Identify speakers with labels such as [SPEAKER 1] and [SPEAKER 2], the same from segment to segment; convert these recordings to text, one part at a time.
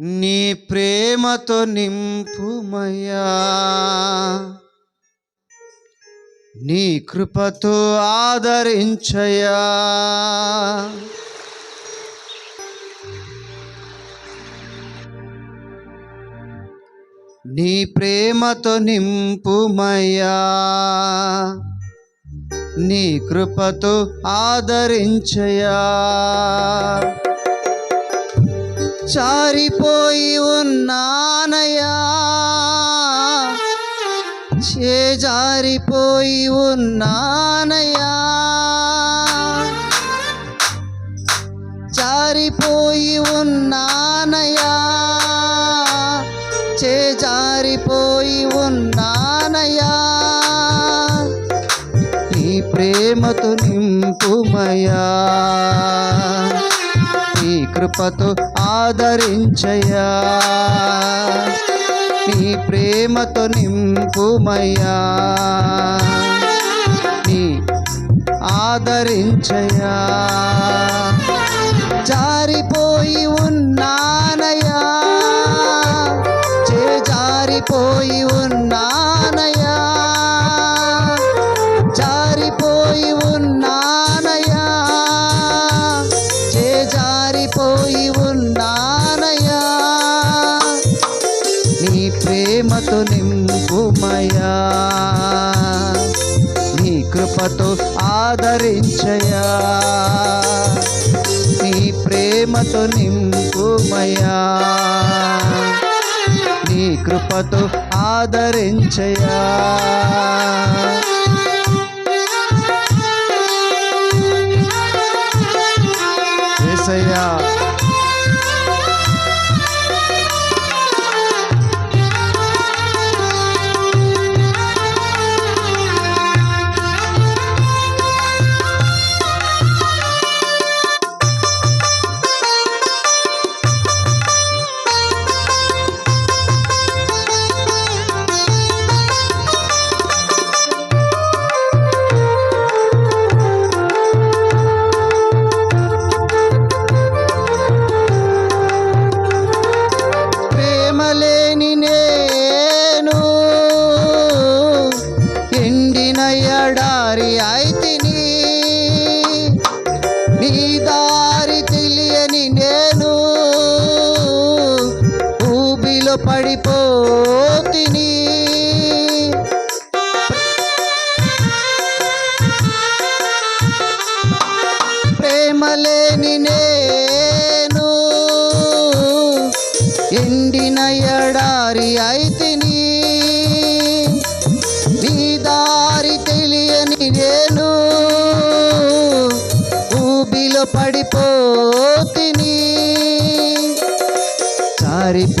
[SPEAKER 1] నీ ప్రేమతో నింపుమయ్యా. నీ కృపతో ఆదరించయా నీ ప్రేమతో నింపుమయ్యా. నీ కృపతో ఆదరించయా చారిపోయి ఉన్నానయ్యా. చేజారిపోయి ఉన్నానయ్యా. జారిపోయి ఉన్నానయ్యా. చేజారిపోయి ఉన్నానయ్యా. ఈ ప్రేమతో నింపుమయా నీ కృపతో ఆదరించయా నీ ప్రేమతో నింపుమయ్యా. నీ ఆదరించయా జారిపోయి ఉన్న కృపతో ఆదరించయా. నీ ప్రేమతో నింపుమయా. నీ కృపతో ఆదరించయా. పడిపోతిని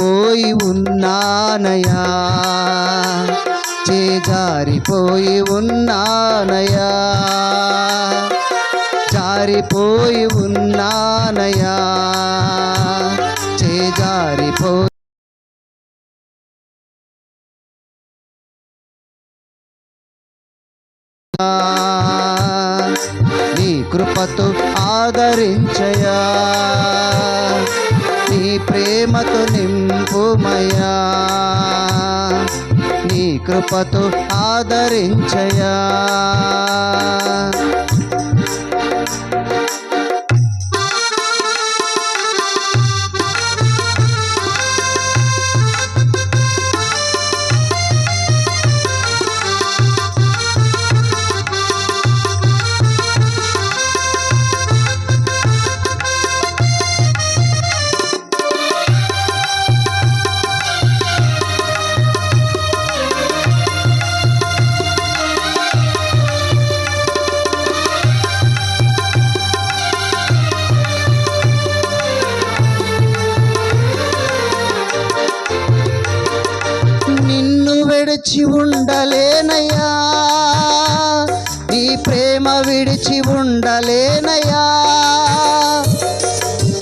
[SPEAKER 1] పోయి ఉన్నానయా చేజారిపోయి ఉన్నానయా జారిపోయి ఉన్నానయా చేజారిపోయి నీ కృపతో ఆదరించయా ప్రేమతో నింపుమయా నీ కృపతో ఆదరించయా విడిచి ఉండలేనయా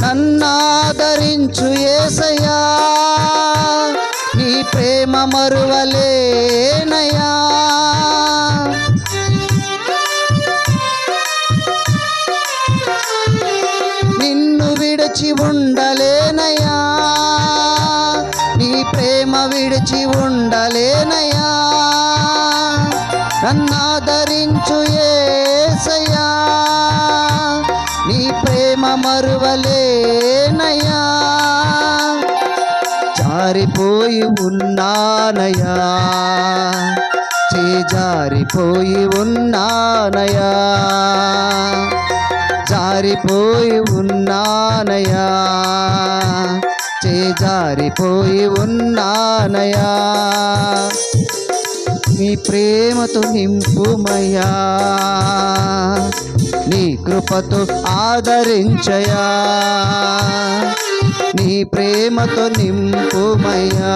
[SPEAKER 1] నన్నాదరించు ఏసయా నీ ప్రేమ మరువలేనయా నిన్ను విడిచి ఉండలేనయ్యా. విడిచి ఉండలేనయ్యా. నన్నాదరించు ఏసయా నీ ప్రేమ మరువలేనయా జారిపోయి ఉన్నానయా చేజారిపోయి ఉన్నానయా జారిపోయి ఉన్నానయ్యా. చేజారిపోయి ఉన్నానయా నీ ప్రేమతో నింపుమయ్యా. నీ కృపతో ఆదరించయా నీ ప్రేమతో నింపుమయ్యా.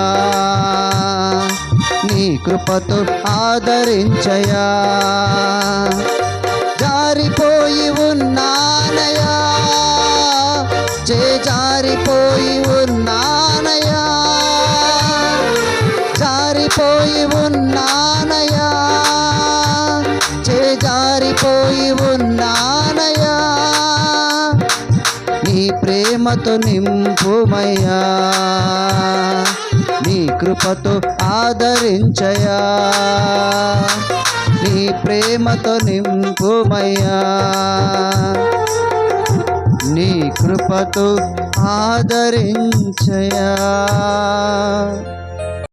[SPEAKER 1] నీ కృపతో ఆదరించయా జారిపోయి ఉన్నానయ్యా నీ ప్రేమతో నింపుమయ్యా. నీ కృపతో ఆదరించయా నీ ప్రేమతో నింపుమయ్యా. నీ కృపతో ఆదరించయా